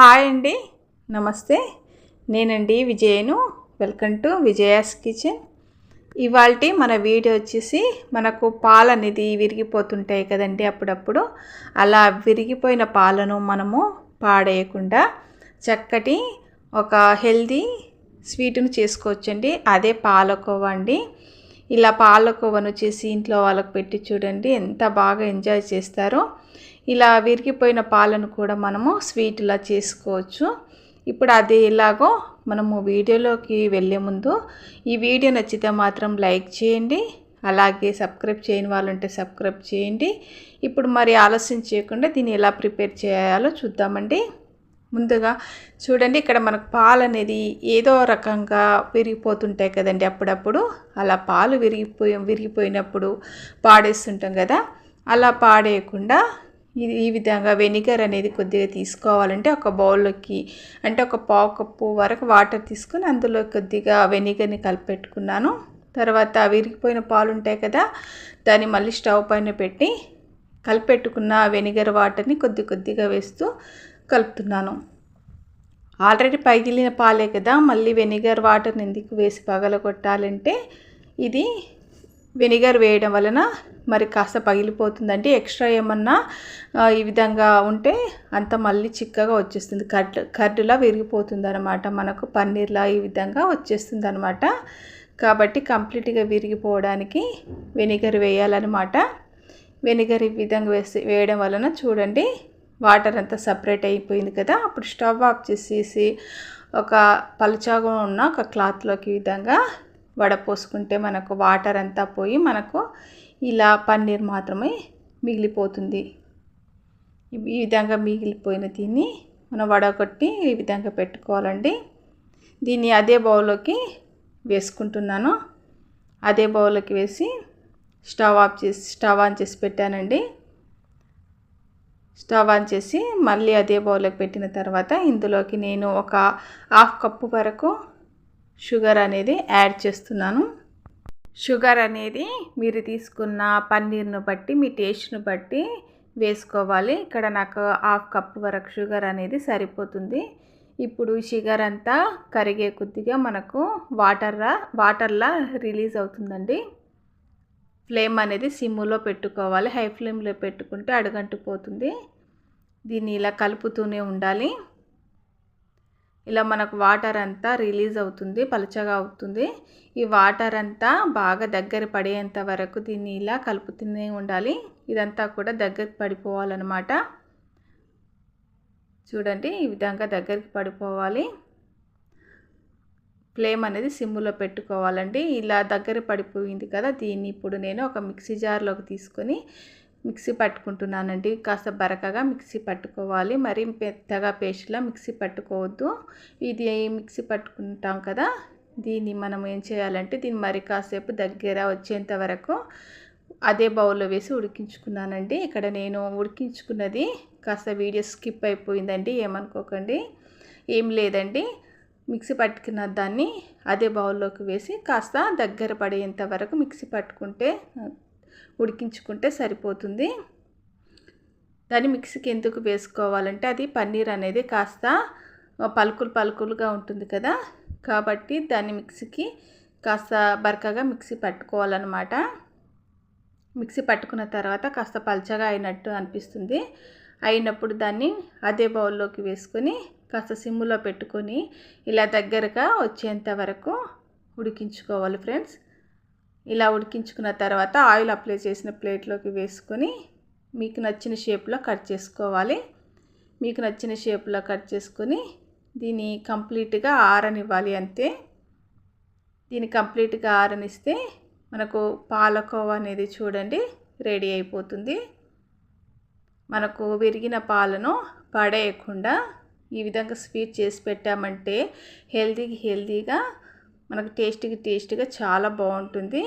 Hi అండి. నమస్తే. నేనండి విజయను. Welcome to Vijaya's kitchen. ఇవాళ మన వీడియో వచ్చేసి మనకు పాలు అనేది విరిగిపోతుంటాయి కదండి అప్పుడప్పుడు. అలా విరిగిపోయిన పాలను మనము పాడేయకుండా చక్కటి ఒక హెల్దీ స్వీట్ను చేసుకోవచ్చండి. అదే పాలకోవా అండి. ఇలా పాలకోవను చేసి ఇంట్లో వాళ్ళకి పెట్టి చూడండి ఎంత బాగా ఎంజాయ్ చేస్తారో. ఇలా విరిగిపోయిన పాలను కూడా మనము స్వీట్లా చేసుకోవచ్చు. ఇప్పుడు అది ఎలాగో మనము వీడియోలోకి వెళ్ళే ముందు ఈ వీడియో నచ్చితే మాత్రం లైక్ చేయండి అలాగే సబ్స్క్రైబ్ చేయని వాళ్ళు ఉంటే సబ్స్క్రైబ్ చేయండి. ఇప్పుడు మరి ఆలస్యం చేయకుండా దీన్ని ఎలా ప్రిపేర్ చేయాలో చూద్దామండి. ముందుగా చూడండి ఇక్కడ మనకు పాలు అనేది ఏదో రకంగా విరిగిపోతుంటాయి కదండి అప్పుడప్పుడు. అలా పాలు విరిగిపోయి విరిగిపోయినప్పుడు పాడేస్తుంటాం కదా అలా పాడేయకుండా ఇది ఈ విధంగా వెనిగర్ అనేది కొద్దిగా తీసుకోవాలంటే ఒక బౌల్లోకి అంటే ఒక పావు కప్పు వరకు వాటర్ తీసుకొని అందులో కొద్దిగా వెనిగర్ని కలిపెట్టుకున్నాను. తర్వాత విరిగిపోయిన పాలు ఉంటాయి కదా దాన్ని మళ్ళీ స్టవ్ పైన పెట్టి కలిపెట్టుకున్న వెనిగర్ వాటర్ని కొద్ది కొద్దిగా వేస్తూ కలుపుతున్నాను. ఆల్రెడీ పగిలిన పాలే కదా మళ్ళీ వెనిగర్ వాటర్ని ఎందుకు వేసి పగలగొట్టాలంటే ఇది వెనిగర్ వేయడం వలన మరి కాస్త పగిలిపోతుందండి ఎక్స్ట్రా ఏమన్నా ఈ విధంగా ఉంటే అంత మళ్ళీ చిక్కగా వచ్చేస్తుంది. కర్డ్ కర్డులా విరిగిపోతుంది అనమాట మనకు పన్నీర్లా ఈ విధంగా వచ్చేస్తుంది అనమాట కాబట్టి కంప్లీట్గా విరిగిపోవడానికి వెనిగర్ వేయాలన్నమాట. వెనిగర్ ఈ విధంగా వేసి వేయడం వలన చూడండి వాటర్ అంతా సపరేట్ అయిపోయింది కదా. అప్పుడు స్టవ్ ఆఫ్ చేసేసి ఒక పలుచాగా ఉన్న ఒక క్లాత్లోకి ఈ విధంగా వడపోసుకుంటే మనకు వాటర్ అంతా పోయి మనకు ఇలా పన్నీర్ మాత్రమే మిగిలిపోతుంది. ఈ విధంగా మిగిలిపోయిన దీన్ని మనం వడగొట్టి ఈ విధంగా పెట్టుకోవాలండి. దీన్ని అదే బౌల్లోకి వేసుకుంటున్నాను. అదే బౌల్లోకి వేసి స్టవ్ ఆఫ్ చేసి స్టవ్ ఆన్ చేసి పెట్టానండి. స్టవ్ ఆన్ చేసి మళ్ళీ అదే బౌల్లోకి పెట్టిన తర్వాత ఇందులోకి నేను ఒక హాఫ్ కప్పు వరకు షుగర్ అనేది యాడ్ చేస్తున్నాను. షుగర్ అనేది మీరు తీసుకున్న పన్నీర్ను బట్టి మీ టేస్ట్ను బట్టి వేసుకోవాలి. ఇక్కడ నాకు హాఫ్ కప్ వరకు షుగర్ అనేది సరిపోతుంది. ఇప్పుడు షుగర్ అంతా కరిగే కొద్దిగా మనకు వాటర్లా వాటర్లా రిలీజ్ అవుతుందండి. ఫ్లేమ్ అనేది సిమ్లో పెట్టుకోవాలి. హై ఫ్లేమ్లో పెట్టుకుంటే అడుగంటిపోతుంది దీన్ని ఇలా కలుపుతూనే ఉండాలి. ఇలా మనకు వాటర్ అంతా రిలీజ్ అవుతుంది పలచగా అవుతుంది. ఈ వాటర్ అంతా బాగా దగ్గర పడేంత వరకు దీన్ని ఇలా కలుపుతూనే ఉండాలి. ఇదంతా కూడా దగ్గరికి పడిపోవాలన్నమాట. చూడండి ఈ విధంగా దగ్గరికి పడిపోవాలి. ఫ్లేమ్ అనేది సిమ్లో పెట్టుకోవాలండి. ఇలా దగ్గర పడిపోయింది కదా దీన్ని ఇప్పుడు నేను ఒక మిక్సీ జార్లోకి తీసుకొని మిక్సీ పట్టుకుంటున్నానండి. కాస్త బరకగా మిక్సీ పట్టుకోవాలి. మరీ పెద్దగా పేస్ట్లా మిక్సీ పట్టుకోవద్దు. ఇది మిక్సీ పట్టుకుంటాం కదా. దీన్ని మనం ఏం చేయాలంటే దీన్ని మరి కాసేపు దగ్గర వచ్చేంత వరకు అదే బౌల్లో వేసి ఉడికించుకున్నానండి. ఇక్కడ నేను ఉడికించుకున్నది కాస్త వీడియో స్కిప్ అయిపోయిందండి. ఏమనుకోకండి. ఏం లేదండి. మిక్సీ పట్టుకున్న దాన్ని అదే బౌల్లోకి వేసి కాస్త దగ్గర పడేంత వరకు మిక్సీ పట్టుకుంటే ఉడికించుకుంటే సరిపోతుంది. దాన్ని మిక్సీకి ఎందుకు వేసుకోవాలంటే అది పన్నీర్ అనేది కాస్త పలుకులు పలుకులుగా ఉంటుంది కదా. కాబట్టి దాన్ని మిక్సీకి కాస్త బరకగా మిక్సీ పట్టుకోవాలన్నమాట. మిక్సీ పట్టుకున్న తర్వాత కాస్త పల్చగా అయినట్టు అనిపిస్తుంది. అయినప్పుడు దాన్ని అదే బౌల్లోకి వేసుకొని కాస్త సిమ్ములో పెట్టుకొని ఇలా దగ్గరగా వచ్చేంత వరకు ఉడికించుకోవాలి ఫ్రెండ్స్. ఇలా ఉడికించుకున్న తర్వాత ఆయిల్ అప్లై చేసిన ప్లేట్లోకి వేసుకొని మీకు నచ్చిన షేప్లో కట్ చేసుకోవాలి. మీకు నచ్చిన షేప్లో కట్ చేసుకొని దీన్ని కంప్లీట్గా ఆరనివ్వాలి అంతే. దీన్ని కంప్లీట్గా ఆరనిస్తే మనకు పాలకోవా అనేది చూడండి రెడీ అయిపోతుంది. మనకు విరిగిన పాలను పడేయకుండా ఈ విధంగా స్వీట్ చేసి పెట్టామంటే హెల్తీకి హెల్తీగా మనకు టేస్ట్కి టేస్ట్గా చాలా బాగుంటుంది.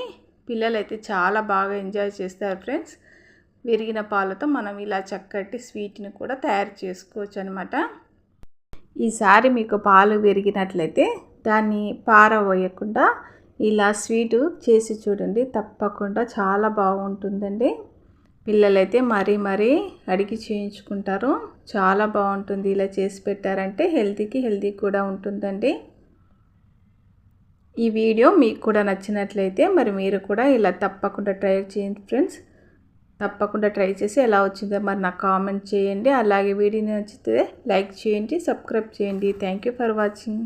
పిల్లలైతే చాలా బాగా ఎంజాయ్ చేస్తారు ఫ్రెండ్స్. విరిగిన పాలతో మనం ఇలా చక్కటి స్వీట్ని కూడా తయారు చేసుకోవచ్చు అనమాట ఈసారి మీకు పాలు విరిగినట్లయితే దాన్ని పారవేయకుండా ఇలా స్వీటు చేసి చూడండి. తప్పకుండా చాలా బాగుంటుందండి. పిల్లలైతే మరీ మరీ అడిగి చేయించుకుంటారు. చాలా బాగుంటుంది ఇలా చేసి పెట్టారంటే హెల్తీకి హెల్తీ కూడా ఉంటుందండి. ఈ వీడియో మీకు కూడా నచ్చినట్లయితే మరి మీరు కూడా ఇలా తప్పకుండా ట్రై చేయండి ఫ్రెండ్స్. తప్పకుండా ట్రై చేసి ఎలా వచ్చిందో మరి నాకు కామెంట్ చేయండి. అలాగే వీడియో నచ్చితే లైక్ చేయండి సబ్స్క్రైబ్ చేయండి. Thank you for watching